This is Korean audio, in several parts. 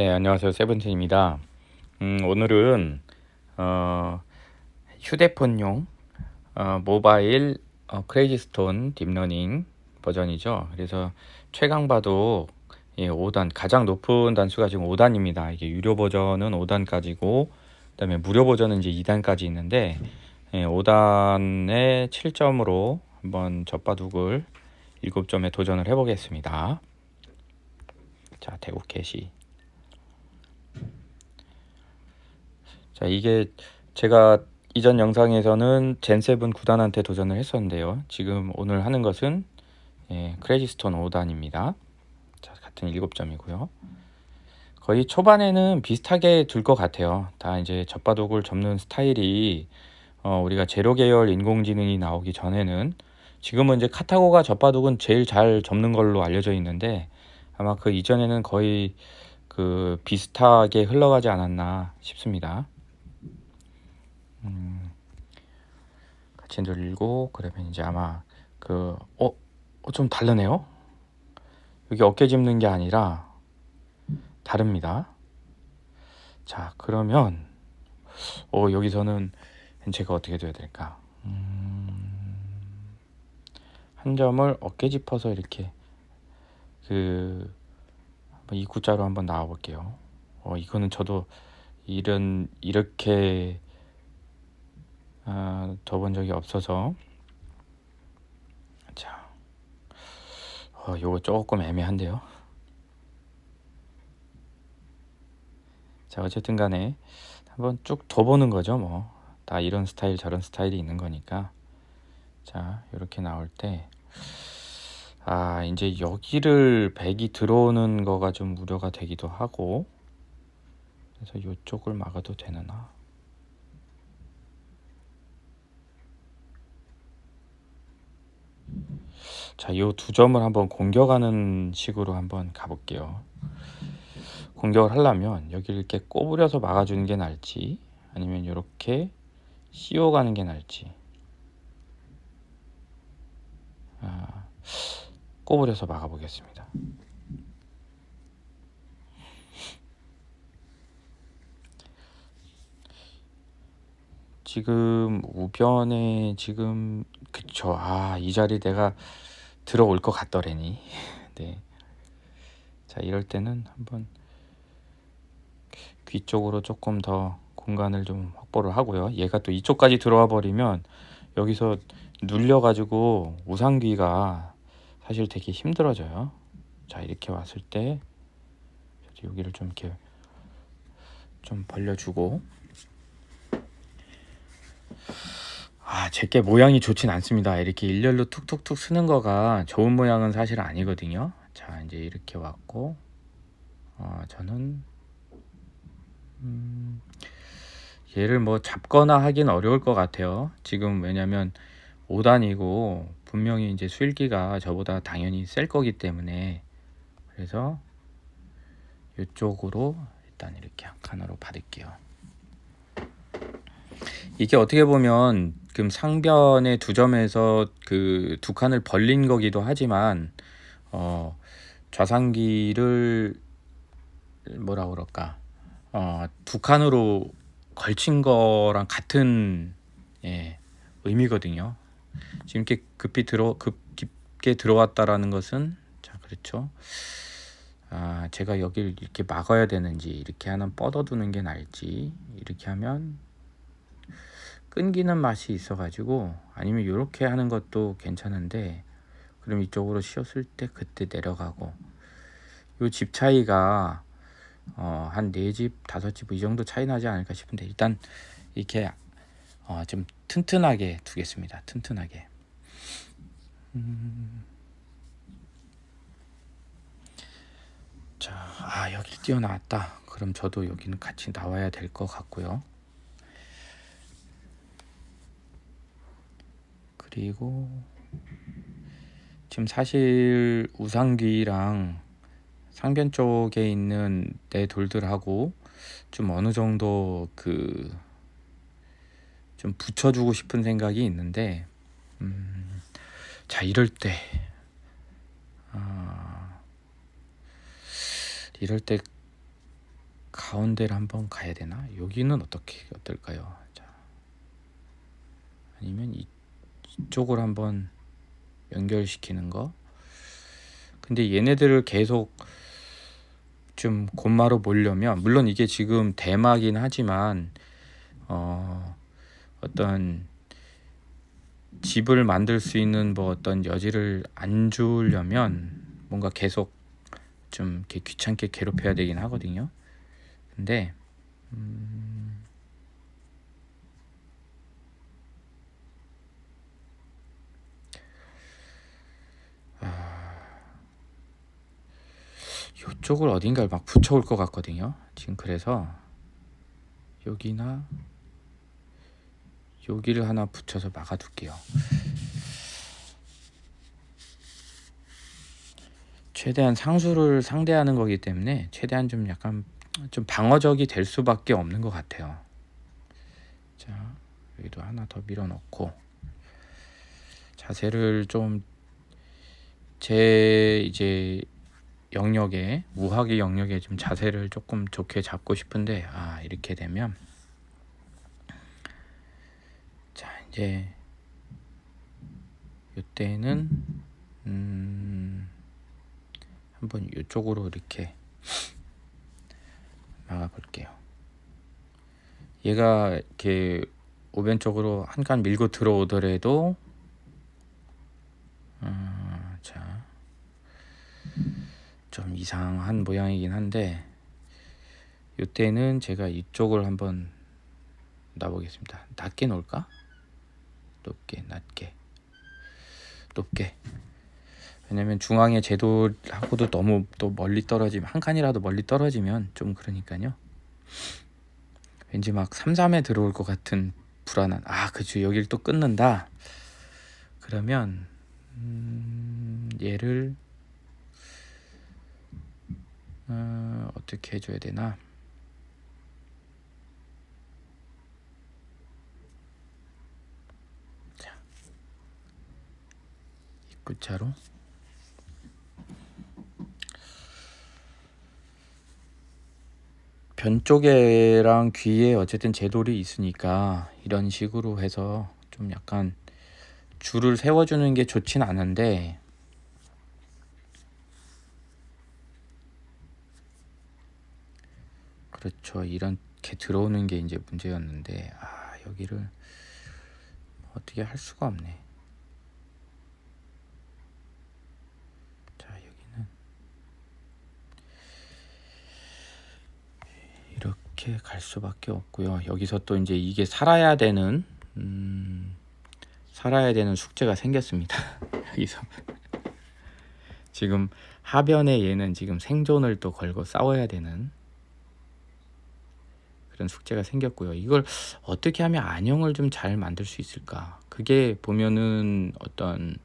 네, 안녕하세요. 세븐틴입니다. 음, 오늘은 어, 휴대폰용 어, 모바일 어, 크레이지스톤 딥러닝 버전이죠. 그래서 최강 봐도 예, 5단 가장 높은 단수가 지금 5단입니다. 이게 유료 버전은 5단까지고 그다음에 무료 버전은 이제 2단까지 있는데 예, 5단의 7점으로 한번 젖바둑을 7점에 도전을 해보겠습니다. 자, 대구 캐시. 자, 이게 제가 이전 영상에서는 젠7 9단한테 도전을 했었는데요. 지금 오늘 하는 것은 예, 크레지스톤 5단입니다. 자, 같은 7점이고요. 거의 초반에는 비슷하게 둘 것 같아요. 다 이제 젖바둑을 접는 스타일이 어, 우리가 제로 계열 인공지능이 나오기 전에는 지금은 이제 카타고가 젖바둑은 제일 잘 접는 걸로 알려져 있는데 아마 그 이전에는 거의 그 비슷하게 흘러가지 않았나 싶습니다. 음, 같이 늘리고 그러면 이제 아마 그 어, 어, 좀 다르네요. 여기 어깨 짚는 게 아니라 다릅니다. 자, 그러면 어, 여기서는 제가 어떻게 돼야 될까? 음, 한 점을 어깨 짚어서 이렇게 그 한번 이 구자로 한번 나와 볼게요. 어, 이거는 저도 이런 이렇게 아, 둬본 적이 없어서 자, 어, 요거 조금 애매한데요. 자, 어쨌든 간에 한번 쭉 둬보는 거죠, 뭐. 다 이런 스타일, 저런 스타일이 있는 거니까. 자, 이렇게 나올 때, 아, 이제 여기를 백이 들어오는 거가 좀 우려가 되기도 하고, 그래서 이쪽을 막아도 되나? 자, 이 두 점을 한번 공격하는 식으로 한번 가볼게요. 공격을 하려면 여기를 이렇게 꼬부려서 막아주는 게 나을지 아니면 이렇게 씌워가는 게 나을지 아, 꼬부려서 막아보겠습니다. 지금 우변에 지금 그쵸. 아 이 자리 내가 들어올 것 같더래니. 네. 자 이럴 때는 한번 귀 쪽으로 조금 더 공간을 좀 확보를 하고요. 얘가 또 이쪽까지 들어와 버리면 여기서 눌려 가지고 우상귀가 사실 되게 힘들어져요. 자 이렇게 왔을 때 여기를 좀 이렇게 좀 벌려주고 아, 제게 모양이 좋진 않습니다. 이렇게 일렬로 툭툭툭 쓰는 거가 좋은 모양은 사실 아니거든요. 자, 이제 이렇게 왔고, 어, 저는, 음, 얘를 뭐 잡거나 하긴 어려울 것 같아요. 지금 왜냐면 5단이고, 분명히 이제 수일기가 저보다 당연히 셀 거기 때문에, 그래서 이쪽으로 일단 이렇게 한 칸으로 받을게요. 이게 어떻게 보면 지금 상변의 두 점에서 그 두 칸을 벌린 거기도 하지만 어 좌상기를 뭐라 그럴까 어두 칸으로 걸친 거랑 같은 예 의미거든요. 지금 이렇게 급히 들어 급 깊게 들어왔다라는 것은 자 그렇죠. 아 제가 여기를 이렇게 막아야 되는지 이렇게 하나 뻗어두는 게 나을지 이렇게 하면 끊기는 맛이 있어가지고 아니면 이렇게 하는 것도 괜찮은데 그럼 이쪽으로 씌웠을 때 그때 내려가고 이집 차이가 어, 한네집 다섯 집이 정도 차이 나지 않을까 싶은데 일단 이렇게 어, 좀 튼튼하게 두겠습니다. 튼튼하게. 음... 자, 아 여기 뛰어나왔다. 그럼 저도 여기는 같이 나와야 될 것 같고요 그리고 지금 사실 우상귀랑 상변 쪽에 있는 내 돌들하고 좀 어느 정도 그 좀 붙여주고 싶은 생각이 있는데 음, 자 이럴 때 어, 이럴 때 가운데를 한번 가야 되나? 여기는 어떻게 어떨까요? 자, 아니면 이, 이쪽을 한번 연결시키는 거. 근데 얘네들을 계속 좀 곧마로 보려면 물론 이게 지금 대마긴 하지만 어 어떤 집을 만들 수 있는 뭐 어떤 여지를 안 주려면 뭔가 계속 좀 이렇게 귀찮게 괴롭혀야 되긴 하거든요. 근데 음 이쪽을 어딘가를 막 붙여올 것 같거든요. 지금 그래서 여기나 여기를 하나 붙여서 막아둘게요. 최대한 상수를 상대하는 거기 때문에 최대한 좀 약간 좀 방어적이 될 수밖에 없는 것 같아요. 자 여기도 하나 더 밀어넣고 자세를 좀 제 이제 영역에 우하기 영역에 좀 자세를 조금 좋게 잡고 싶은데 아 이렇게 되면 자 이제 이때는 음 한번 이쪽으로 이렇게 막아 볼게요. 얘가 이렇게 오변 쪽으로 한 칸 밀고 들어오더라도 음, 자. 좀 이상한 모양이긴 한데 이때는 제가 이쪽을 한번 놔보겠습니다. 낮게 놓을까? 높게, 낮게, 높게. 왜냐면 중앙의 제도하고도 너무 또 멀리 떨어지면 한 칸이라도 멀리 떨어지면 좀 그러니까요. 왠지 막 3, 3에 들어올 것 같은 불안한 아 그죠 여길 또 끊는다. 그러면 음, 얘를 어, 어떻게 해줘야 되나? 자, 입구차로 변 쪽에랑 귀에 어쨌든 제돌이 있으니까 이런 식으로 해서 좀 약간 줄을 세워주는 게 좋진 않은데 그렇죠. 이렇게 들어오는 게 이제 문제였는데 아 여기를 어떻게 할 수가 없네. 자 여기는 이렇게 갈 수밖에 없고요. 여기서 또 이제 이게 살아야 되는 음, 살아야 되는 숙제가 생겼습니다. 여기서 지금 하변에 얘는 지금 생존을 또 걸고 싸워야 되는 그런 숙제가 생겼고요. 이걸 어떻게 하면 안형을 좀 잘 만들 수 있을까? 그게 보면은 어떤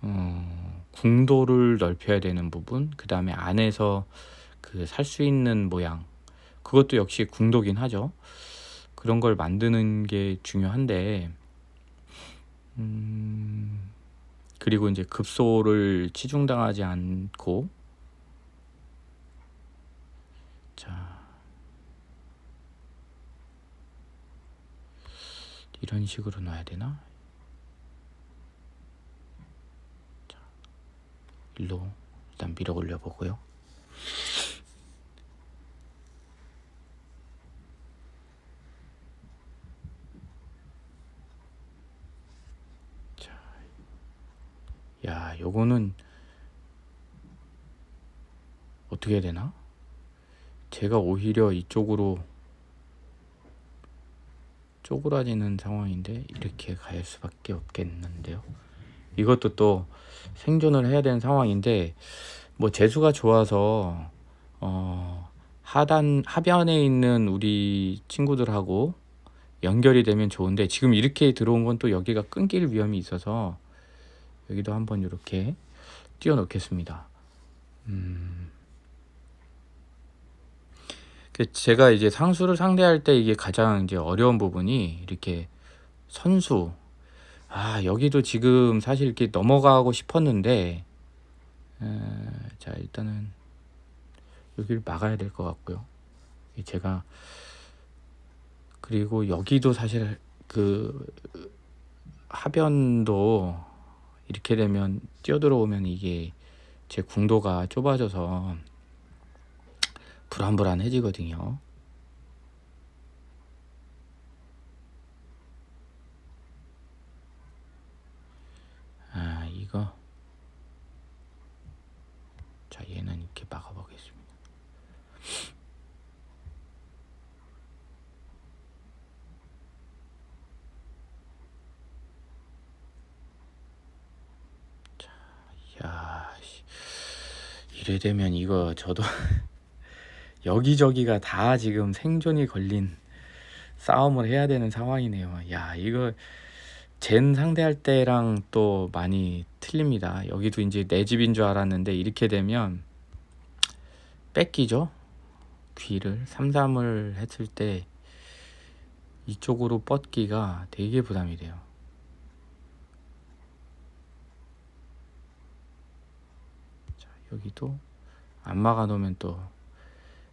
어, 궁도를 넓혀야 되는 부분, 그 다음에 안에서 그 살 수 있는 모양, 그것도 역시 궁도긴 하죠. 그런 걸 만드는 게 중요한데, 음, 그리고 이제 급소를 치중당하지 않고, 자, 이런 식으로 놔야 되나? 자, 일로 일단 밀어 올려 보고요. 자, 야, 요거는 어떻게 해야 되나? 제가 오히려 이쪽으로 쪼그라지는 상황인데 이렇게 갈 수밖에 없겠는데요. 이것도 또 생존을 해야 되는 상황인데 뭐 재수가 좋아서 어 하단 하변에 있는 우리 친구들하고 연결이 되면 좋은데 지금 이렇게 들어온 건 또 여기가 끊길 위험이 있어서 여기도 한번 이렇게 띄워 놓겠습니다. 음. 그 제가 이제 상수를 상대할 때 이게 가장 이제 어려운 부분이 이렇게 선수 아 여기도 지금 사실 이렇게 넘어가고 싶었는데 에, 자 일단은 여기를 막아야 될 것 같고요. 이 제가 그리고 여기도 사실 그 하변도 이렇게 되면 뛰어들어오면 이게 제 궁도가 좁아져서 불안불안해지거든요. 아 이거 자 얘는 이렇게 막아보겠습니다. 자, 야, 씨. 이래 되면 이거 저도 여기저기가 다 지금 생존이 걸린 싸움을 해야 되는 상황이네요. 야, 이거 젠 상대할 때랑 또 많이 틀립니다. 여기도 이제 내 집인 줄 알았는데 이렇게 되면 뺏기죠. 귀를 3-3을 했을 때 이쪽으로 뻗기가 되게 부담이 돼요. 자, 여기도 안 막아 놓으면 또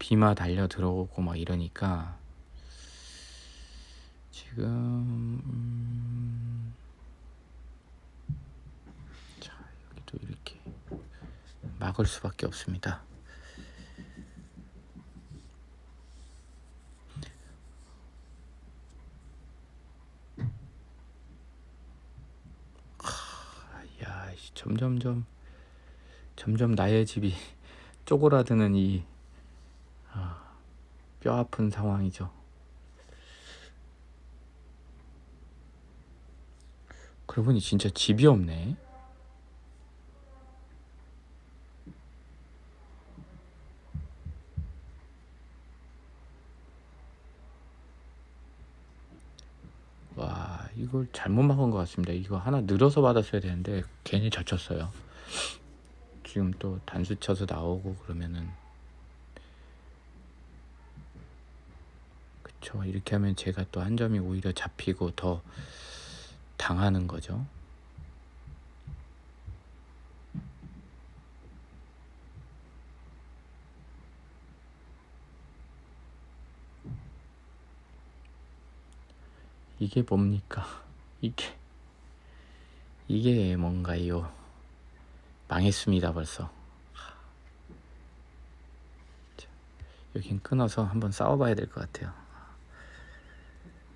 비마 달려 들어오고 막 이러니까 지금 음... 자 여기도 이렇게 막을 수밖에 없습니다. 하, 야, 씨, 점점점 점점 나의 집이 쪼그라드는 이 아, 뼈 아픈 상황이죠. 그러고 보니 진짜 집이 없네. 와, 이걸 잘못 막은 것 같습니다. 이거 하나 늘어서 받았어야 되는데 괜히 젖혔어요. 지금 또 단수 쳐서 나오고 그러면은 그쵸 이렇게 하면 제가 또 한 점이 오히려 잡히고 더 당하는 거죠. 이게 뭡니까? 이게 이게 뭔가요? 망했습니다 벌써. 자, 여긴 끊어서 한번 싸워봐야 될 것 같아요.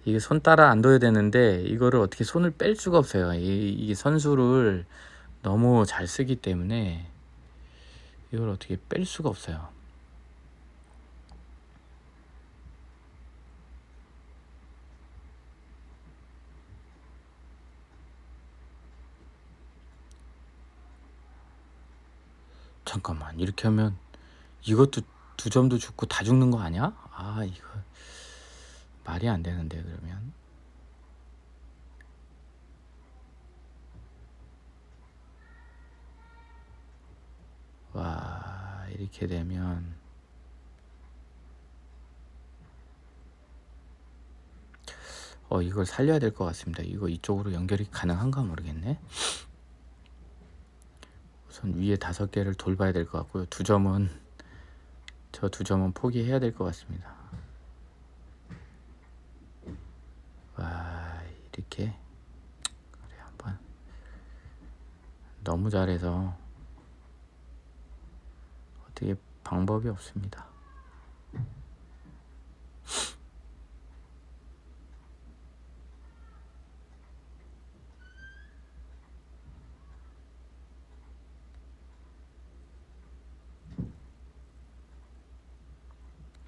이게 손 따라 안 둬야 되는데 이거를 어떻게 손을 뺄 수가 없어요. 이, 이게 선수를 너무 잘 쓰기 때문에 이걸 어떻게 뺄 수가 없어요. 잠깐만 이렇게 하면 이것도 두 점도 죽고 다 죽는 거 아니야? 아 이거 말이 안 되는데 그러면 와 이렇게 되면 어 이걸 살려야 될 것 같습니다. 이거 이쪽으로 연결이 가능한가 모르겠네. 우선 위에 다섯 개를 돌봐야 될 것 같고요. 두 점은 저 두 점은 포기해야 될 것 같습니다. 와 이렇게 그래 한번 너무 잘해서 어떻게 방법이 없습니다.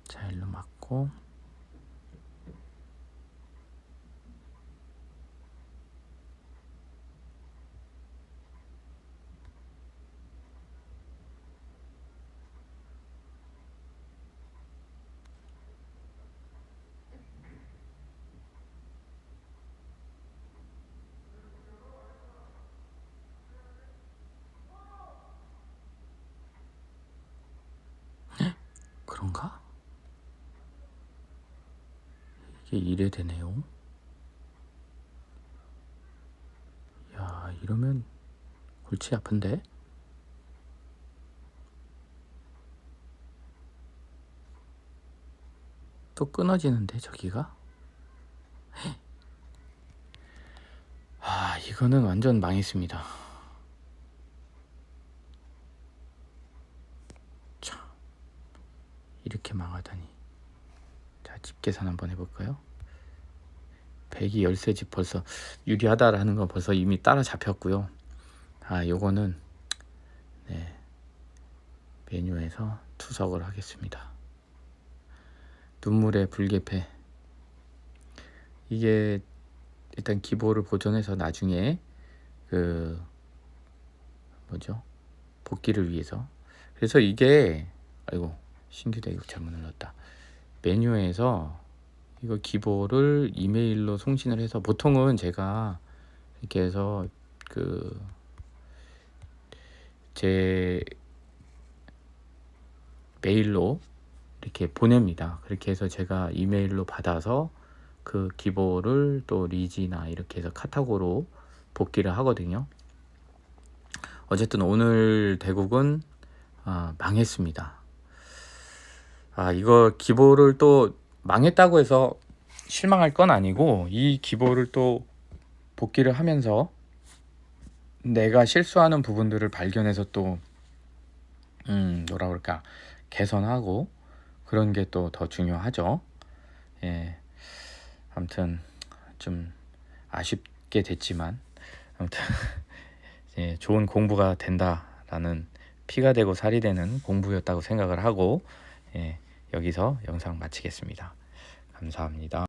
자 일로 맞고 그런가? 이게 이래 되네요. 야, 이러면 골치 아픈데? 또 끊어지는데, 저기가? 아, 이거는 완전 망했습니다. 이렇게 망하다니. 자 집 계산 한번 해볼까요? 100이 13집 벌써 유리하다라는 거 벌써 이미 따라 잡혔고요. 아 요거는 네 메뉴에서 투석을 하겠습니다. 눈물의 불개패 이게 일단 기보를 보존해서 나중에 그 뭐죠 복귀를 위해서 그래서 이게 아이고 신규 대국 잘못 눌렀다 메뉴에서 이거 기보를 이메일로 송신을 해서 보통은 제가 이렇게 해서 그 제 메일로 이렇게 보냅니다. 그렇게 해서 제가 이메일로 받아서 그 기보를 또 리지나 이렇게 해서 카타고로 복귀를 하거든요. 어쨌든 오늘 대국은 아, 망했습니다. 아 이거 기보를 또 망했다고 해서 실망할 건 아니고 이 기보를 또 복귀를 하면서 내가 실수하는 부분들을 발견해서 또 음, 뭐라 그럴까 개선하고 그런 게 또 더 중요하죠. 예. 아무튼 좀 아쉽게 됐지만 아무튼 예, 좋은 공부가 된다라는 피가 되고 살이 되는 공부였다고 생각을 하고 예, 여기서 영상 마치겠습니다. 감사합니다.